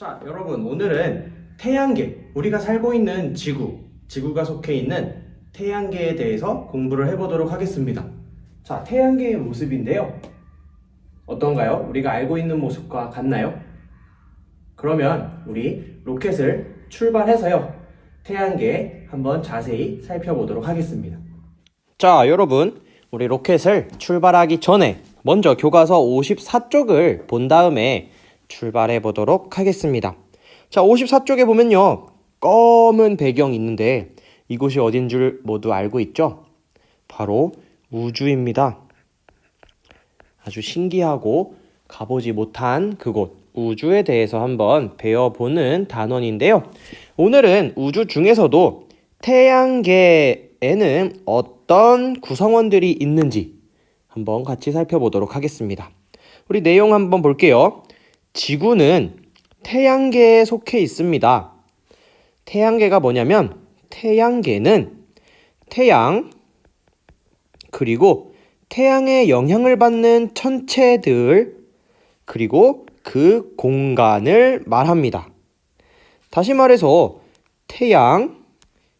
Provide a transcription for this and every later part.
자, 여러분, 오늘은 태양계, 우리가 살고 있는 지구, 지구가 속해 있는 태양계에 대해서 공부를 해보도록 하겠습니다. 자, 태양계의 모습인데요. 어떤가요? 우리가 알고 있는 모습과 같나요? 그러면 우리 로켓을 출발해서요. 태양계 한번 자세히 살펴보도록 하겠습니다. 자, 여러분. 우리 로켓을 출발하기 전에 먼저 교과서 54쪽을 본 다음에 출발해 보도록 하겠습니다. 자, 54쪽에 보면요. 검은 배경이 있는데 이곳이 어딘 줄 모두 알고 있죠? 바로 우주입니다. 아주 신기하고 가보지 못한 그곳 우주에 대해서 한번 배워보는 단원인데요. 오늘은 우주 중에서도 태양계에는 어떤 구성원들이 있는지 한번 같이 살펴보도록 하겠습니다. 우리 내용 한번 볼게요. 지구는 태양계에 속해 있습니다. 태양계가 뭐냐면 태양계는 태양 그리고 태양의 영향을 받는 천체들 그리고 그 공간을 말합니다. 다시 말해서 태양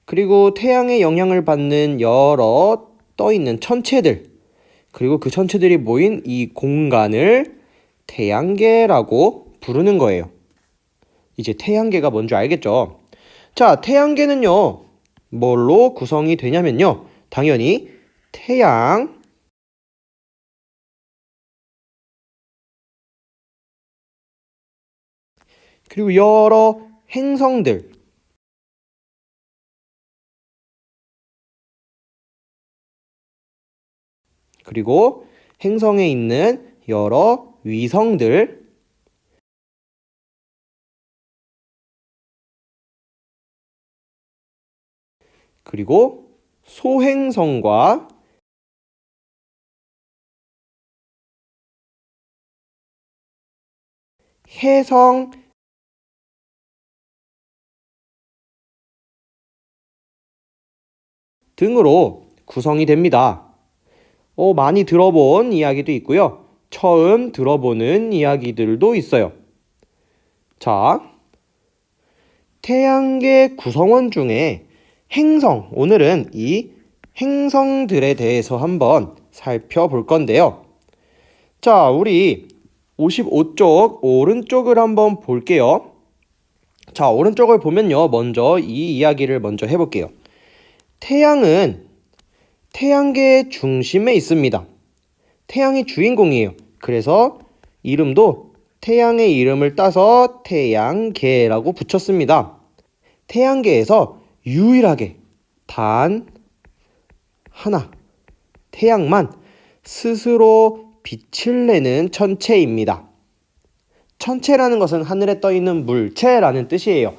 그리고 태양의 영향을 받는 여러 떠 있는 천체들 그리고 그 천체들이 모인 이 공간을 태양계라고 부르는 거예요. 이제 태양계가 뭔지 알겠죠? 자, 태양계는요. 뭘로 구성이 되냐면요. 당연히 태양 그리고 여러 행성들 그리고 행성에 있는 여러 위성들 그리고 소행성과 해성 등으로 구성이 됩니다. 어, 많이 들어본 이야기도 있고요. 처음 들어보는 이야기들도 있어요. 자, 태양계 구성원 중에 행성, 오늘은 이 행성들에 대해서 한번 살펴볼 건데요. 자, 우리 55쪽 오른쪽을 한번 볼게요. 자, 오른쪽을 보면요. 먼저 이 이야기를 먼저 해볼게요. 태양은 태양계의 중심에 있습니다. 태양이 주인공이에요. 그래서 이름도 태양의 이름을 따서 태양계라고 붙였습니다. 태양계에서 유일하게 단 하나 태양만 스스로 빛을 내는 천체입니다. 천체라는 것은 하늘에 떠 있는 물체라는 뜻이에요.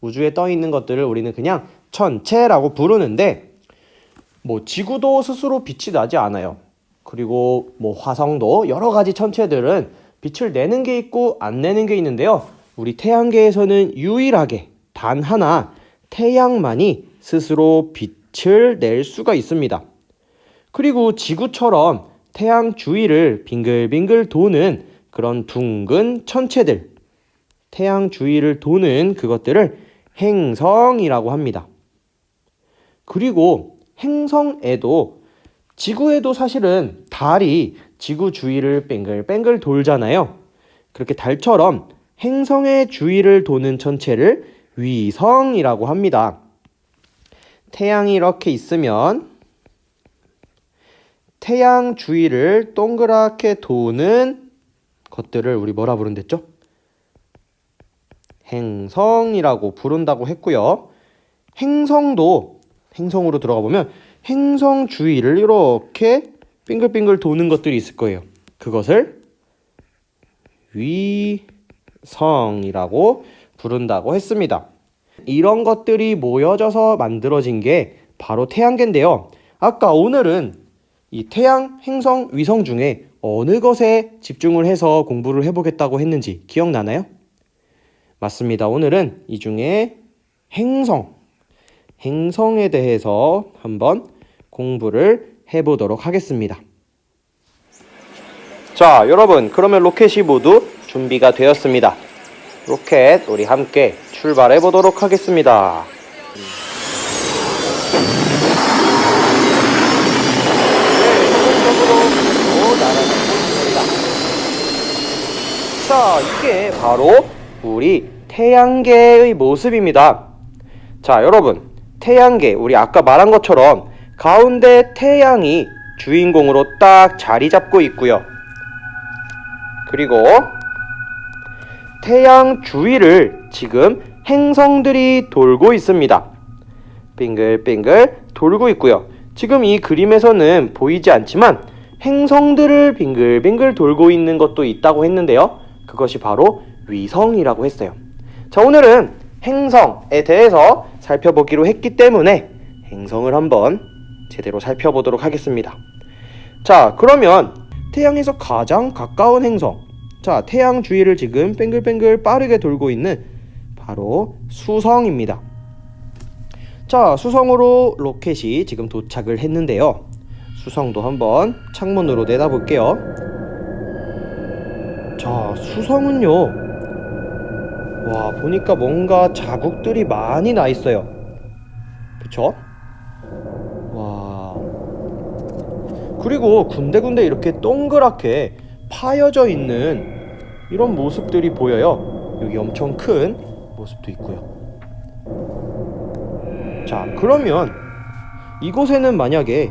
우주에 떠 있는 것들을 우리는 그냥 천체라고 부르는데 뭐 지구도 스스로 빛이 나지 않아요. 그리고 뭐 화성도 여러 가지 천체들은 빛을 내는 게 있고 안 내는 게 있는데요. 우리 태양계에서는 유일하게 단 하나 태양만이 스스로 빛을 낼 수가 있습니다. 그리고 지구처럼 태양 주위를 빙글빙글 도는 그런 둥근 천체들, 태양 주위를 도는 그것들을 행성이라고 합니다. 그리고 행성에도 지구에도 사실은 달이 지구 주위를 뺑글뺑글 돌잖아요. 그렇게 달처럼 행성의 주위를 도는 천체를 위성이라고 합니다. 태양이 이렇게 있으면 태양 주위를 동그랗게 도는 것들을 우리 뭐라 부른댔죠? 행성이라고 부른다고 했고요. 행성도 행성으로 들어가 보면 행성 주위를 이렇게 빙글빙글 도는 것들이 있을 거예요. 그것을 위성이라고 부른다고 했습니다. 이런 것들이 모여져서 만들어진 게 바로 태양계인데요. 아까 오늘은 이 태양, 행성, 위성 중에 어느 것에 집중을 해서 공부를 해보겠다고 했는지 기억나나요? 맞습니다. 오늘은 이 중에 행성, 행성에 대해서 한번 공부를 해보도록 하겠습니다. 자, 여러분, 그러면 로켓이 모두 준비가 되었습니다. 로켓, 우리 함께 출발해 보도록 하겠습니다. 자, 이게 바로 우리 태양계의 모습입니다. 자, 여러분, 태양계, 우리 아까 말한 것처럼 가운데 태양이 주인공으로 딱 자리 잡고 있고요. 그리고 태양 주위를 지금 행성들이 돌고 있습니다. 빙글빙글 돌고 있고요. 지금 이 그림에서는 보이지 않지만 행성들을 빙글빙글 돌고 있는 것도 있다고 했는데요. 그것이 바로 위성이라고 했어요. 자, 오늘은 행성에 대해서 살펴보기로 했기 때문에 행성을 한번 제대로 살펴보도록 하겠습니다. 자, 그러면 태양에서 가장 가까운 행성. 자, 태양 주위를 지금 뱅글뱅글 빠르게 돌고 있는 바로 수성입니다. 자, 수성으로 로켓이 지금 도착을 했는데요. 수성도 한번 창문으로 내다볼게요. 자, 수성은요. 와, 보니까 뭔가 자국들이 많이 나 있어요. 그쵸? 와. 그리고 군데군데 이렇게 동그랗게 파여져 있는 이런 모습들이 보여요. 여기 엄청 큰 모습도 있고요. 자, 그러면 이곳에는 만약에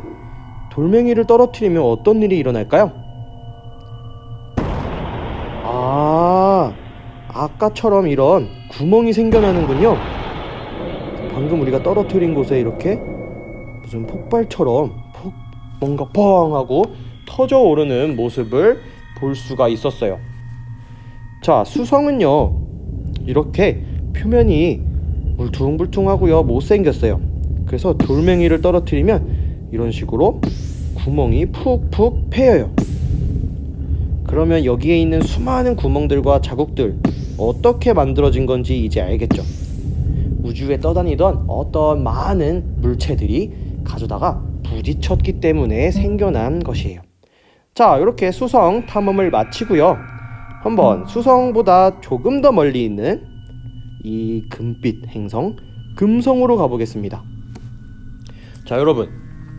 돌멩이를 떨어뜨리면 어떤 일이 일어날까요? 아, 아까처럼 이런 구멍이 생겨나는군요. 방금 우리가 떨어뜨린 곳에 이렇게 무슨 폭발처럼 폭 뭔가 뻥 하고 터져 오르는 모습을 볼 수가 있었어요. 자, 수성은요. 이렇게 표면이 물퉁물퉁하고요. 못생겼어요. 그래서 돌멩이를 떨어뜨리면 이런 식으로 구멍이 푹푹 패여요. 그러면 여기에 있는 수많은 구멍들과 자국들 어떻게 만들어진 건지 이제 알겠죠? 우주에 떠다니던 어떤 많은 물체들이 가져다가 부딪혔기 때문에 생겨난 것이에요. 자, 이렇게 수성 탐험을 마치고요. 한번 수성보다 조금 더 멀리 있는 이 금빛 행성 금성으로 가보겠습니다. 자, 여러분.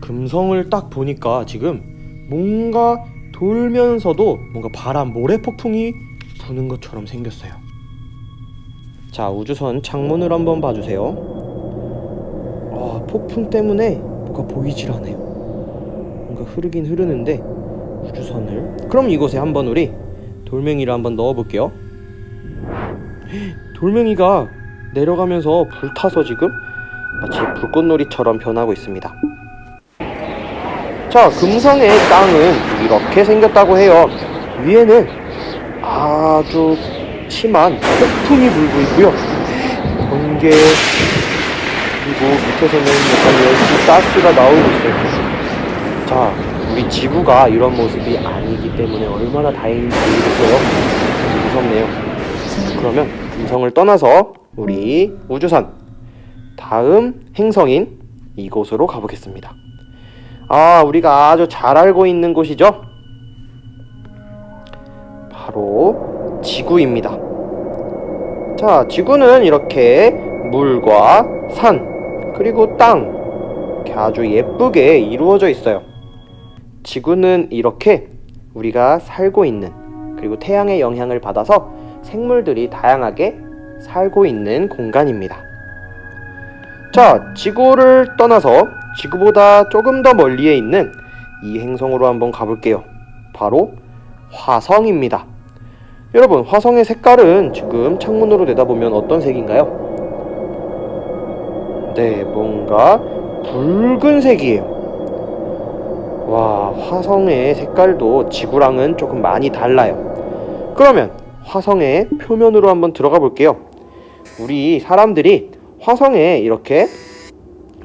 금성을 딱 보니까 지금 뭔가 돌면서도 뭔가 바람 모래 폭풍이 부는 것처럼 생겼어요. 자, 우주선 창문을 한번 봐주세요. 아, 폭풍 때문에 뭐가 보이질 않아요. 뭔가 흐르긴 흐르는데 우주선을. 그럼 이곳에 한번 우리 돌멩이를 한번 넣어볼게요. 돌멩이가 내려가면서 불타서 지금 마치 불꽃놀이처럼 변하고 있습니다. 자, 금성의 땅은 이렇게 생겼다고 해요. 위에는 아주 심한 폭풍이 불고 있고요. 번개 그리고 밑에서는 약간 열기 가스가 나오고 있어요. 자, 우리 지구가 이런 모습이 아니기 때문에 얼마나 다행인지 모르겠어요. 무섭네요. 그러면 금성을 떠나서 우리 우주선 다음 행성인 이곳으로 가보겠습니다. 아, 우리가 아주 잘 알고 있는 곳이죠? 바로 지구입니다. 자, 지구는 이렇게 물과 산, 그리고 땅, 이렇게 아주 예쁘게 이루어져 있어요. 지구는 이렇게 우리가 살고 있는, 그리고 태양의 영향을 받아서 생물들이 다양하게 살고 있는 공간입니다. 자, 지구를 떠나서 지구보다 조금 더 멀리에 있는 이 행성으로 한번 가볼게요. 바로 화성입니다. 여러분, 화성의 색깔은 지금 창문으로 내다보면 어떤 색인가요? 네, 뭔가 붉은색이에요. 와, 화성의 색깔도 지구랑은 조금 많이 달라요. 그러면 화성의 표면으로 한번 들어가 볼게요. 우리 사람들이 화성에 이렇게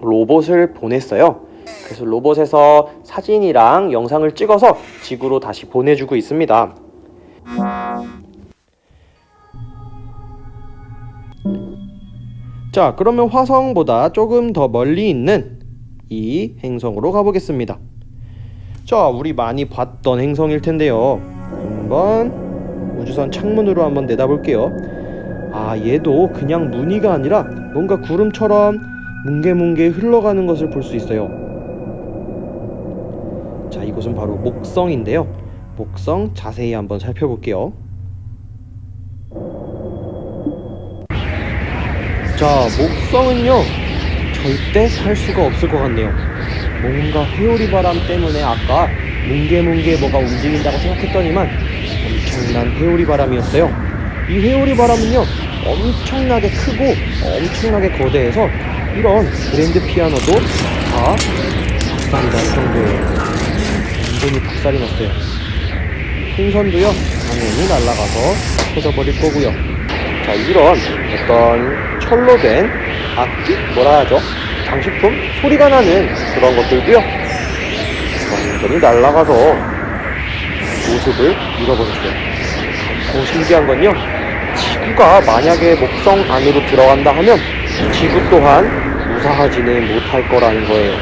로봇을 보냈어요. 그래서 로봇에서 사진이랑 영상을 찍어서 지구로 다시 보내주고 있습니다. 자, 그러면 화성보다 조금 더 멀리 있는 이 행성으로 가보겠습니다. 자, 우리 많이 봤던 행성일 텐데요. 한번 우주선 창문으로 한번 내다볼게요. 아, 얘도 그냥 무늬가 아니라 뭔가 구름처럼 뭉게뭉게 흘러가는 것을 볼 수 있어요. 자, 이곳은 바로 목성인데요. 목성 자세히 한번 살펴볼게요. 자, 목성은요, 절대 살 수가 없을 것 같네요. 뭔가 회오리 바람 때문에 아까 뭉게뭉게 뭐가 움직인다고 생각했더니만 엄청난 회오리 바람이었어요. 이 회오리 바람은요, 엄청나게 크고 엄청나게 거대해서 이런 그랜드 피아노도 다 박살이 날 정도예요. 완전히 박살이 났어요. 풍선도요, 당연히 날아가서 터져버릴 거고요. 자, 이런 어떤 철로 된 악기? 뭐라 하죠? 장식품? 소리가 나는 그런 것들도요, 완전히 날아가서 모습을 잃어버렸어요. 더 신기한 건요, 지구가 만약에 목성 안으로 들어간다 하면 지구 또한 무사하지는 못할 거라는 거예요.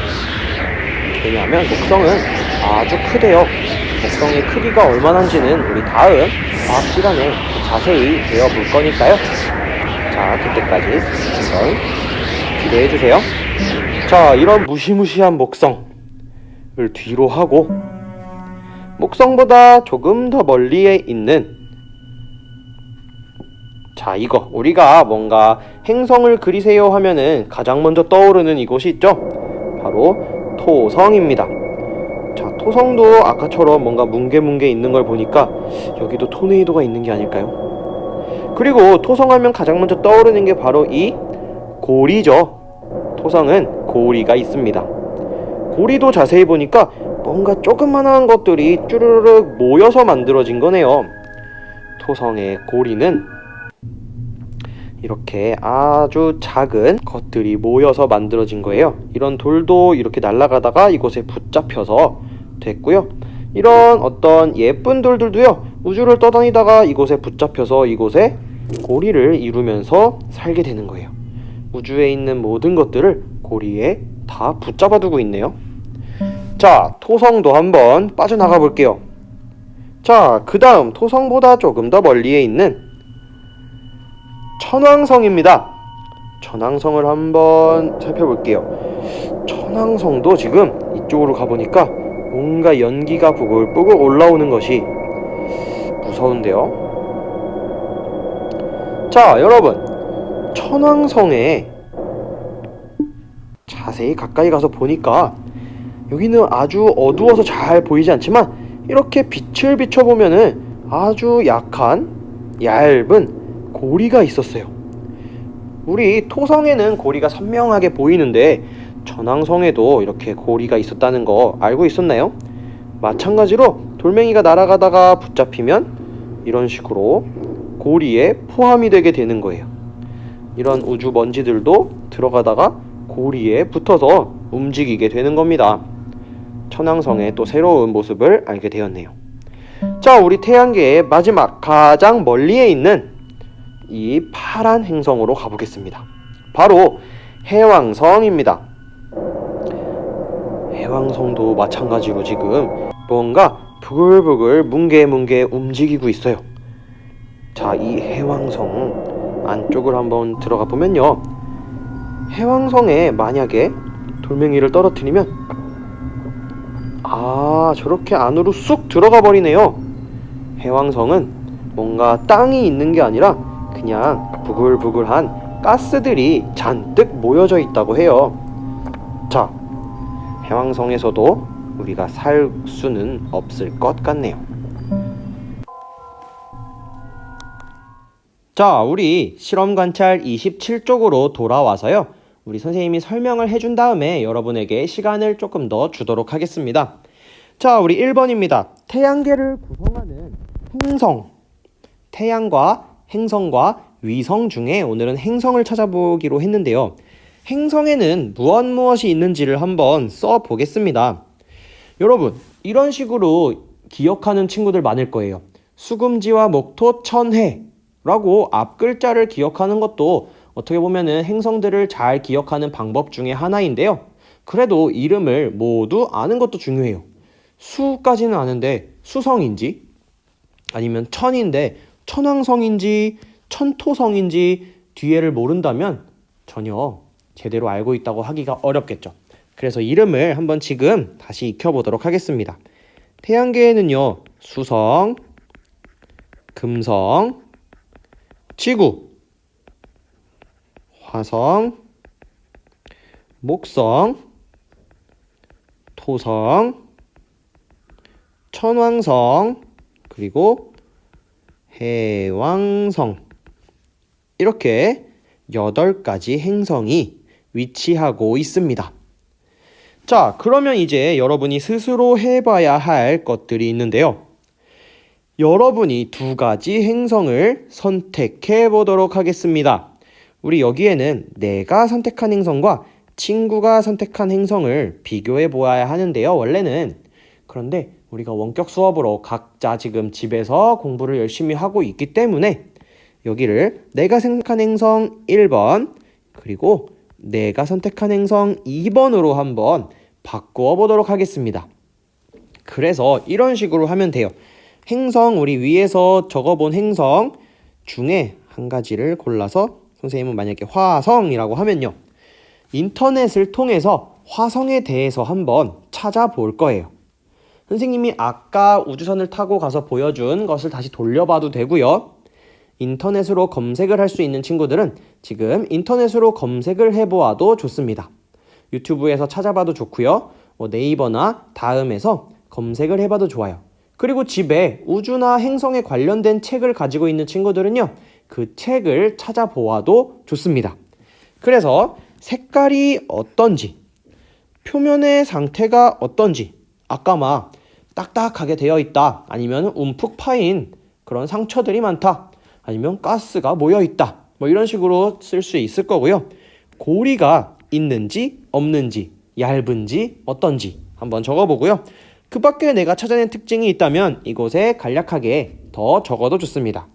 왜냐하면 목성은 아주 크대요. 목성의 크기가 얼마나인지는 우리 다음 과학 시간에 자세히 배워볼 거니까요. 자, 그때까지 한번 기대해 주세요. 자, 이런 무시무시한 목성을 뒤로 하고 목성보다 조금 더 멀리에 있는 자, 이거 우리가 뭔가 행성을 그리세요 하면은 가장 먼저 떠오르는 이곳이 있죠? 바로 토성입니다. 자, 토성도 아까처럼 뭔가 뭉게뭉게 있는 걸 보니까 여기도 토네이도가 있는 게 아닐까요? 그리고 토성하면 가장 먼저 떠오르는 게 바로 이 고리죠. 토성은 고리가 있습니다. 고리도 자세히 보니까 뭔가 조그만한 것들이 쭈르륵 모여서 만들어진 거네요. 토성의 고리는 이렇게 아주 작은 것들이 모여서 만들어진 거예요. 이런 돌도 이렇게 날아가다가 이곳에 붙잡혀서 됐고요. 이런 어떤 예쁜 돌들도요. 우주를 떠다니다가 이곳에 붙잡혀서 이곳에 고리를 이루면서 살게 되는 거예요. 우주에 있는 모든 것들을 고리에 다 붙잡아 두고 있네요. 자, 토성도 한번 빠져나가 볼게요. 자, 그 다음 토성보다 조금 더 멀리에 있는 천왕성입니다. 천왕성을 한번 살펴볼게요. 천왕성도 지금 이쪽으로 가보니까 뭔가 연기가 부글부글 올라오는 것이 무서운데요. 자, 여러분. 천왕성에 자세히 가까이 가서 보니까 여기는 아주 어두워서 잘 보이지 않지만 이렇게 빛을 비춰보면은 아주 약한 얇은 고리가 있었어요. 우리 토성에는 고리가 선명하게 보이는데 전왕성에도 이렇게 고리가 있었다는 거 알고 있었나요? 마찬가지로 돌멩이가 날아가다가 붙잡히면 이런 식으로 고리에 포함이 되게 되는 거예요. 이런 우주 먼지들도 들어가다가 고리에 붙어서 움직이게 되는 겁니다. 천왕성의 또 새로운 모습을 알게 되었네요. 자, 우리 태양계의 마지막 가장 멀리에 있는 이 파란 행성으로 가보겠습니다. 바로 해왕성입니다. 해왕성도 마찬가지로 지금 뭔가 부글부글 뭉게뭉게 움직이고 있어요. 자, 이 해왕성 안쪽을 한번 들어가 보면요. 해왕성에 만약에 돌멩이를 떨어뜨리면 아, 저렇게 안으로 쑥 들어가 버리네요. 해왕성은 뭔가 땅이 있는 게 아니라 그냥 부글부글한 가스들이 잔뜩 모여져 있다고 해요. 자, 해왕성에서도 우리가 살 수는 없을 것 같네요. 자, 우리 실험 관찰 27쪽으로 돌아와서요. 우리 선생님이 설명을 해준 다음에 여러분에게 시간을 조금 더 주도록 하겠습니다. 자, 우리 1번입니다. 태양계를 구성하는 행성. 태양과 행성과 위성 중에 오늘은 행성을 찾아보기로 했는데요. 행성에는 무엇 무엇이 있는지를 한번 써 보겠습니다. 여러분, 이런 식으로 기억하는 친구들 많을 거예요. 수금지와 목토, 천해라고 앞 글자를 기억하는 것도 어떻게 보면은 행성들을 잘 기억하는 방법 중에 하나인데요. 그래도 이름을 모두 아는 것도 중요해요. 수까지는 아는데 수성인지 아니면 천인데 천왕성인지 천토성인지 뒤에를 모른다면 전혀 제대로 알고 있다고 하기가 어렵겠죠. 그래서 이름을 한번 지금 다시 익혀보도록 하겠습니다. 태양계에는요, 수성, 금성, 지구, 화성, 목성, 토성, 천왕성, 그리고 해왕성. 이렇게 8가지 행성이 위치하고 있습니다. 자, 그러면 이제 여러분이 스스로 해봐야 할 것들이 있는데요. 여러분이 두 가지 행성을 선택해 보도록 하겠습니다. 우리 여기에는 내가 선택한 행성과 친구가 선택한 행성을 비교해 보아야 하는데요. 원래는 그런데 우리가 원격 수업으로 각자 지금 집에서 공부를 열심히 하고 있기 때문에 여기를 내가 생각한 행성 1번 그리고 내가 선택한 행성 2번으로 한번 바꾸어 보도록 하겠습니다. 그래서 이런 식으로 하면 돼요. 행성 우리 위에서 적어본 행성 중에 한 가지를 골라서 선생님은 만약에 화성이라고 하면요. 인터넷을 통해서 화성에 대해서 한번 찾아볼 거예요. 선생님이 아까 우주선을 타고 가서 보여준 것을 다시 돌려봐도 되고요. 인터넷으로 검색을 할 수 있는 친구들은 지금 인터넷으로 검색을 해보아도 좋습니다. 유튜브에서 찾아봐도 좋고요. 뭐 네이버나 다음에서 검색을 해봐도 좋아요. 그리고 집에 우주나 행성에 관련된 책을 가지고 있는 친구들은요. 그 책을 찾아보아도 좋습니다. 그래서 색깔이 어떤지, 표면의 상태가 어떤지, 아까 막 딱딱하게 되어 있다, 아니면 움푹 파인 그런 상처들이 많다, 아니면 가스가 모여 있다, 뭐 이런 식으로 쓸 수 있을 거고요. 고리가 있는지 없는지, 얇은지 어떤지 한번 적어보고요. 그 밖에 내가 찾아낸 특징이 있다면 이곳에 간략하게 더 적어도 좋습니다.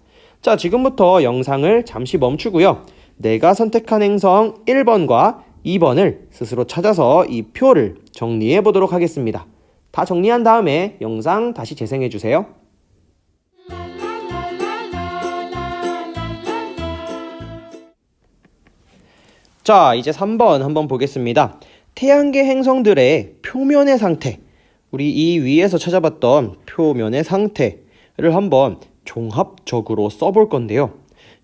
자, 지금부터 영상을 잠시 멈추고요. 내가 선택한 행성 1번과 2번을 스스로 찾아서 이 표를 정리해 보도록 하겠습니다. 다 정리한 다음에 영상 다시 재생해 주세요. 자, 이제 3번 한번 보겠습니다. 태양계 행성들의 표면의 상태, 우리 이 위에서 찾아봤던 표면의 상태를 한번 종합적으로 써볼 건데요.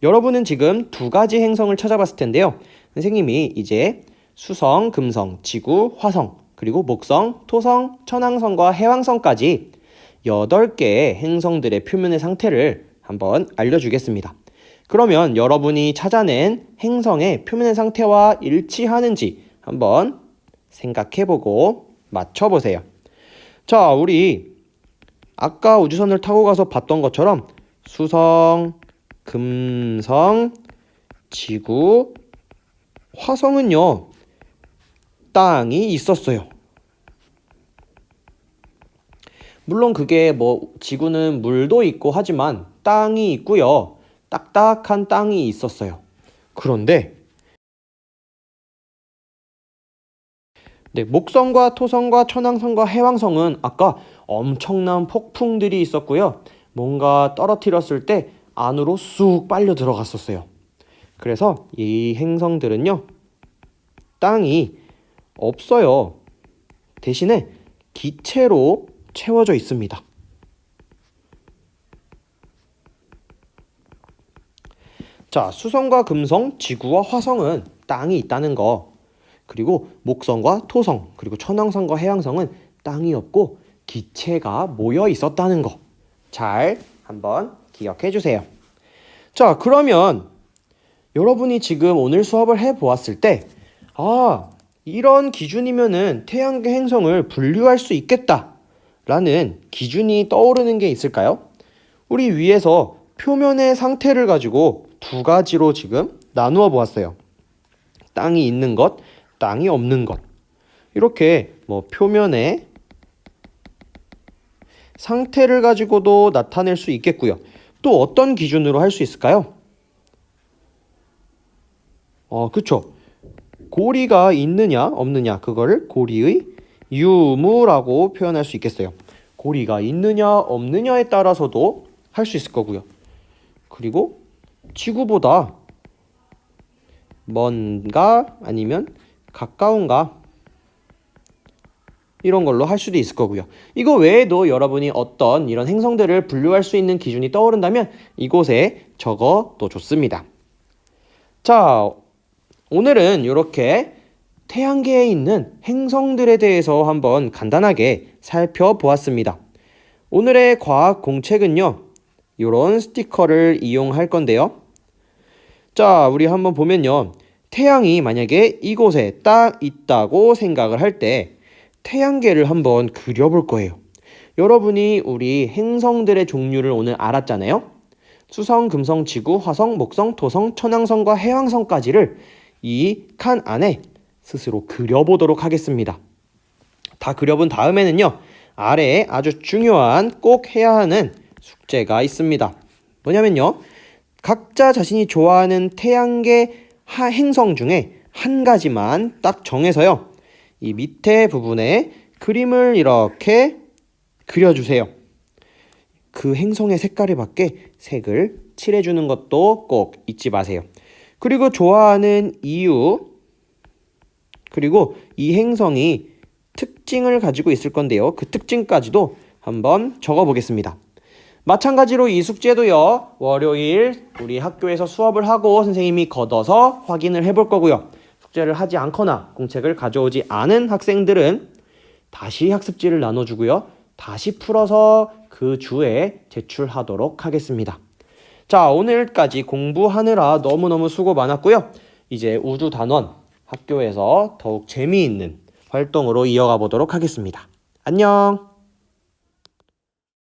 여러분은 지금 두 가지 행성을 찾아봤을 텐데요. 선생님이 이제 수성, 금성, 지구, 화성, 그리고 목성, 토성, 천왕성과 해왕성까지 8개의 행성들의 표면의 상태를 한번 알려주겠습니다. 그러면 여러분이 찾아낸 행성의 표면의 상태와 일치하는지 한번 생각해보고 맞춰보세요. 자, 우리 아까 우주선을 타고 가서 봤던 것처럼 수성, 금성, 지구, 화성은요, 땅이 있었어요. 물론 그게 뭐 지구는 물도 있고 하지만 땅이 있고요. 딱딱한 땅이 있었어요. 그런데 네, 목성과 토성과 천왕성과 해왕성은 아까 엄청난 폭풍들이 있었고요. 뭔가 떨어뜨렸을 때 안으로 쑥 빨려 들어갔었어요. 그래서 이 행성들은요, 땅이 없어요. 대신에 기체로 채워져 있습니다. 자, 수성과 금성, 지구와 화성은 땅이 있다는 거. 그리고 목성과 토성, 그리고 천왕성과 해왕성은 땅이 없고 기체가 모여 있었다는 거. 잘 한번 기억해 주세요. 자, 그러면 여러분이 지금 오늘 수업을 해 보았을 때, 아, 이런 기준이면은 태양계 행성을 분류할 수 있겠다. 라는 기준이 떠오르는 게 있을까요? 우리 위에서 표면의 상태를 가지고 두 가지로 지금 나누어 보았어요. 땅이 있는 것, 땅이 없는 것. 이렇게 뭐 표면의 상태를 가지고도 나타낼 수 있겠고요. 또 어떤 기준으로 할 수 있을까요? 어, 그쵸. 고리가 있느냐, 없느냐, 그거를 고리의 유무라고 표현할 수 있겠어요. 고리가 있느냐, 없느냐에 따라서도 할 수 있을 거고요. 그리고 지구보다 먼가 아니면 가까운가 이런 걸로 할 수도 있을 거고요. 이거 외에도 여러분이 어떤 이런 행성들을 분류할 수 있는 기준이 떠오른다면 이곳에 적어도 좋습니다. 자, 오늘은 이렇게 태양계에 있는 행성들에 대해서 한번 간단하게 살펴보았습니다. 오늘의 과학 공책은요, 이런 스티커를 이용할 건데요. 자, 우리 한번 보면요. 태양이 만약에 이곳에 딱 있다고 생각을 할 때 태양계를 한번 그려볼 거예요. 여러분이 우리 행성들의 종류를 오늘 알았잖아요. 수성, 금성, 지구, 화성, 목성, 토성, 천왕성과 해왕성까지를 이 칸 안에 스스로 그려보도록 하겠습니다. 다 그려본 다음에는요. 아래에 아주 중요한 꼭 해야 하는 숙제가 있습니다. 뭐냐면요. 각자 자신이 좋아하는 태양계 하 행성 중에 한 가지만 딱 정해서요. 이 밑에 부분에 그림을 이렇게 그려주세요. 그 행성의 색깔에 맞게 색을 칠해주는 것도 꼭 잊지 마세요. 그리고 좋아하는 이유, 그리고 이 행성이 특징을 가지고 있을 건데요. 그 특징까지도 한번 적어 보겠습니다. 마찬가지로 이 숙제도요. 월요일 우리 학교에서 수업을 하고 선생님이 걷어서 확인을 해볼 거고요. 숙제를 하지 않거나 공책을 가져오지 않은 학생들은 다시 학습지를 나눠주고요. 다시 풀어서 그 주에 제출하도록 하겠습니다. 자, 오늘까지 공부하느라 너무너무 수고 많았고요. 이제 우주 단원 학교에서 더욱 재미있는 활동으로 이어가 보도록 하겠습니다. 안녕!